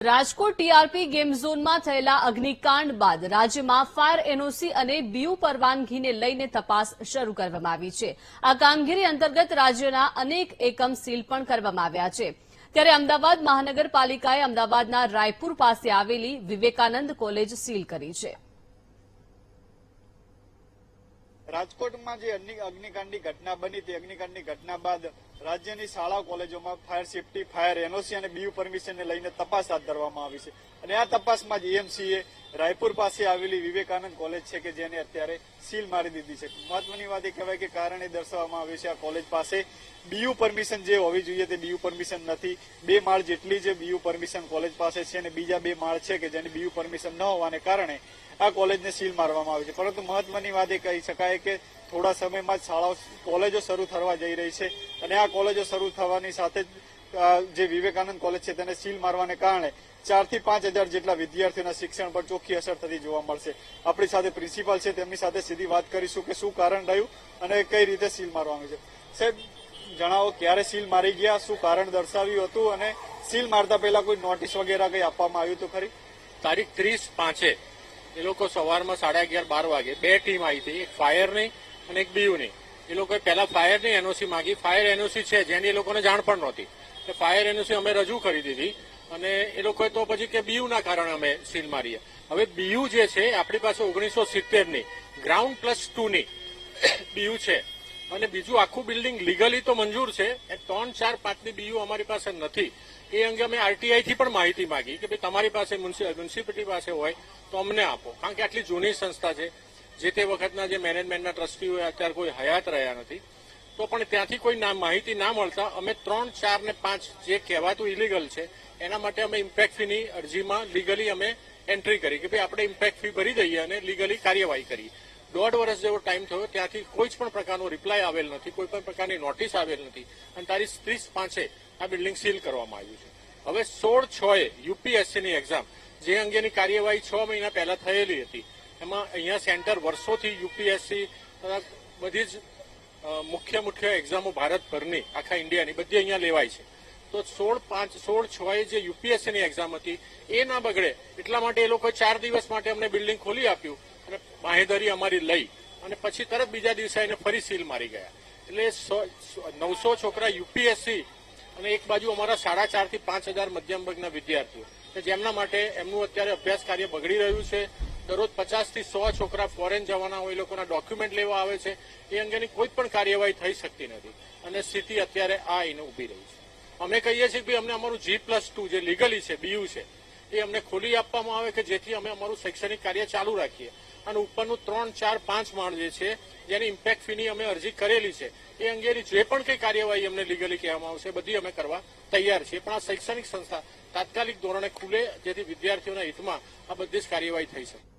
Rajkot TRP game ઝોનમાં થયેલા અગ્નિકાંડ બાદ રાજ્યમાં ફાયર એનઓસી અને બીયુ પરવાનગીને લઈને તપાસ શરૂ કરવામાં આવી છે. આ કામગીરી અંતર્ગત રાજ્યના અનેક એકમ સીલ પણ કરવામાં આવ્યા છે. ત્યારે અમદાવાદ મહાનગરપાલિકાએ અમદાવાદના રાયપુર પાસે આવેલી વિવેકાનંદ કોલેજ સીલ કરી છે. રાજકોટમાં જે અગ્નિ- અગ્નિકાંડની ઘટના બની, તે અગ્નિકાંડની ઘટના બાદ રાજ્યની શાળા કોલેજોમાં ફાયર સેફટી, ફાયર એનઓસી અને બીયુ પરમિશનને લઈને તપાસ હાથ ધરવામાં આવી છે. અને આ તપાસમાં જ એએમસીએ રાયપુર પાસે આવેલી વિવેકાનંદ કોલેજ છે કે જેને અત્યારે સીલ મારી દીધી છે. મહત્વની વાત એ કહેવાય કે કારણ એ દર્શાવવામાં આવે છે આ કોલેજ પાસે બીયુ પરમિશન જે હોવી જોઈએ તે બીયુ પરમિશન નથી. બે માળ જેટલી જે બીયુ પરમિશન કોલેજ પાસે છે અને બીજા બે માળ છે કે જેની બીયુ પરમિશન ન હોવાને કારણે આ કોલેજને સીલ મારવામાં આવી છે. પરંતુ મહત્વની વાત એ કહી શકાય કે થોડા સમયમાં જ શાળાઓ, કોલેજો શરૂ થવા જઈ રહી છે અને આ કોલેજો શરૂ થવાની સાથે જ જે વિવેકાનંદ કોલેજ છે તેને સીલ મારવાને કારણે ચારથી પાંચ હજાર જેટલા વિદ્યાર્થીઓના શિક્ષણ પર ચોખ્ખી અસર થતી જોવા મળશે. આપણી સાથે પ્રિન્સિપાલ છે, તેમની સાથે સીધી વાત કરીશું કે શું કારણ રહ્યું અને કઈ રીતે સીલ મારવાનું છે. સાહેબ, જણાવો ક્યારે સીલ મારી ગયા, શું કારણ દર્શાવ્યું હતું અને સીલ મારતા પહેલા કોઈ નોટિસ વગેરે કઈ આપવામાં આવ્યું હતું ખરી? તારીખ ત્રીસ પાંચે એ લોકો સવારમાં સાડા અગિયાર બાર વાગે બે ટીમ આવી હતી, એક ફાયરની અને એક બીયુની. એ લોકોએ પહેલા ફાયરની એનઓસી માંગી. ફાયર એનઓસી છે, જેની એ લોકોને જાણ પણ નહોતી. એટલે ફાયર એનઓસી અમે રજૂ કરી દીધી અને એ લોકોએ તો પછી કે બીયુના કારણે અમે સીલ મારીએ. હવે બીયુ જે છે, આપણી પાસે ઓગણીસો સિત્તેરની ગ્રાઉન્ડ પ્લસ ટુની બીયુ છે. અને બીજું આખું બિલ્ડિંગ લીગલી તો મંજૂર છે, એ ત્રણ ચાર પાંચની બીયુ અમારી પાસે નથી. એ અંગે અમે આરટીઆઈથી પણ માહિતી માંગી કે ભાઈ તમારી પાસે મ્યુનિસિપાલિટી પાસે હોય તો અમને આપો. કારણ કે આટલી જૂની સંસ્થા છે, જે તે વખતના જે મેનેજમેન્ટના ટ્રસ્ટીઓ અત્યારે કોઈ હયાત રહ્યા નથી. તો પણ ત્યાંથી કોઈ માહિતી ના મળતા અમે ત્રણ, ચાર ને પાંચ જે કહેવાતું ઇલીગલ છે, એના માટે અમે ઇમ્પેક્ટ ફીની અરજીમાં લીગલી અમે એન્ટ્રી કરી કે ભાઈ આપણે ઇમ્પેક્ટ ફી ભરી દઈએ અને લીગલી કાર્યવાહી કરી. દોઢ વર્ષ જેવો ટાઈમ થયો, ત્યાંથી કોઈ જ પણ પ્રકારનો રિપ્લાય આવેલ નથી, કોઈ પણ પ્રકારની નોટિસ આવેલ નથી. અને તારીખ ત્રીસ પાંચે આ બિલ્ડિંગ સીલ કરવામાં આવ્યું છે. હવે સોળ, છ એ યુપીએસસીની એક્ઝામ જે અંગેની કાર્યવાહી છ મહિના પહેલા થયેલી હતી. એમાં અહીંયા સેન્ટર વર્ષોથી યુપીએસસી બધી જ મુખ્ય મુખ્ય એક્ઝામો ભારતભરની આખા ઇન્ડિયાની બધી અહીંયા લેવાય છે. તો સોળ પાંચ, સોળ છ એ જે યુપીએસસીની એક્ઝામ હતી, એ ના બગડે. એટલા માટે એ લોકોએ ચાર દિવસ માટે અમને બિલ્ડિંગ ખોલી આપ્યું અને બાહેધરી અમારી લઈ અને પછી તરત બીજા દિવસે એને ફરી સીલ મારી ગયા. એટલે નવસો છોકરા યુપીએસસી અને એક બાજુ અમારા સાડા ચારથી પાંચ હજાર મધ્યમ વર્ગના વિદ્યાર્થીઓ. કે જેમના માટે એમનું અત્યારે અભ્યાસ કાર્ય બગડી રહ્યું છે દરરોજ પચાસથી સો છોકરા ફોરેન જવાના હોય, એ લોકોના ડોક્યુમેન્ટ લેવા આવે છે, એ અંગેની કોઈ પણ કાર્યવાહી થઈ શકતી નથી. અને સ્થિતિ અત્યારે આ એને ઊભી રહી છે. અમે કહીએ છીએ કે અમને અમારું જી પ્લસ ટુ જે લીગલી છે બીયુ છે, એ અમને ખોલી આપવામાં આવે કે જેથી અમે અમારું શૈક્ષણિક કાર્ય ચાલુ રાખીએ. અને ઉપરનું ત્રણ, ચાર, પાંચ માળ જે છે, જેની ઇમ્પેક્ટ ફીની અમે અરજી કરેલી છે, એ અંગેની જે પણ કંઈ કાર્યવાહી અમને લીગલી કહેવામાં આવશે, બધી અમે કરવા તૈયાર છીએ. પણ આ શૈક્ષણિક સંસ્થા તાત્કાલિક ધોરણે ખુલે, જેથી વિદ્યાર્થીઓના હિતમાં આ બધી જ કાર્યવાહી થઈ શકે.